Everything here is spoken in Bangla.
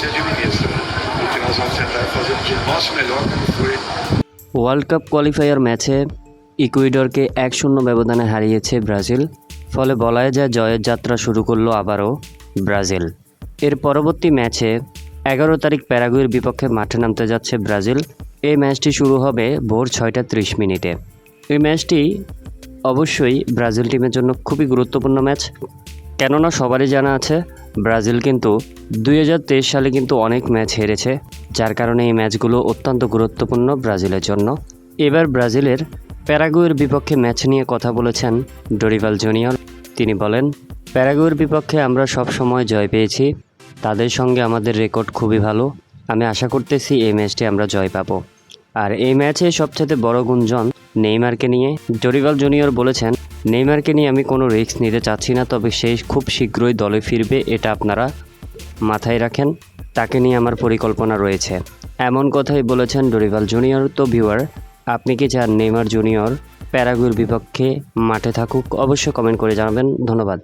se administra. No que nós vamos tentar fazer o nosso melhor como foi. World cup qualifier ম্যাচে ইকুয়েডরকে এক শূন্য ব্যবধানে হারিয়েছে ব্রাজিল, ফলে বলাই যায় জয়ের যাত্রা শুরু করল আবারও ব্রাজিল। এর পরবর্তী ম্যাচে এগারো তারিখ প্যারাগুয়ের বিপক্ষে মাঠে নামতে যাচ্ছে ব্রাজিল। এই ম্যাচটি শুরু হবে ভোর ছয়টা ত্রিশ মিনিটে। এই ম্যাচটি অবশ্যই ব্রাজিল টিমের জন্য খুবই গুরুত্বপূর্ণ ম্যাচ কেননা সবারই জানা আছে, ব্রাজিল কিন্তু দুই হাজার তেইশ সালে কিন্তু অনেক ম্যাচ হেরেছে, যার কারণে এই ম্যাচগুলো অত্যন্ত গুরুত্বপূর্ণ ব্রাজিলের জন্য। এবার ব্রাজিলের প্যারাগুয়ের বিপক্ষে ম্যাচ নিয়ে কথা বলেছেন ডরিভাল জুনিয়র। তিনি বলেন, প্যারাগুয়ের বিপক্ষে আমরা সব সময় জয় পেয়েছি, তাদের সঙ্গে আমাদের রেকর্ড খুবই ভালো, আমি আশা করতেছি এই ম্যাচটি আমরা জয় পাবো। আর এই ম্যাচে সবচেয়ে বড় গুঞ্জন নেইমারকে নিয়ে। জরিভাল জুনিয়র বলেছেন নেইমারকে নিয়ে আমি কোনো রিস্ক নিতে চাচ্ছি না, তবে সে খুব শীঘ্রই দলে ফিরবে, এটা আপনারা মাথায় রাখেন। তাকে নিয়ে আমার পরিকল্পনা রয়েছে। এমন কথাই বলেছেন ডরিভাল জুনিয়র। তো ভিউয়ার আপনি কি চান নেইমার জুনিয়র প্যারাগুয়ের বিপক্ষে মাঠে থাকুক? অবশ্যই কমেন্ট করে জানাবেন। ধন্যবাদ।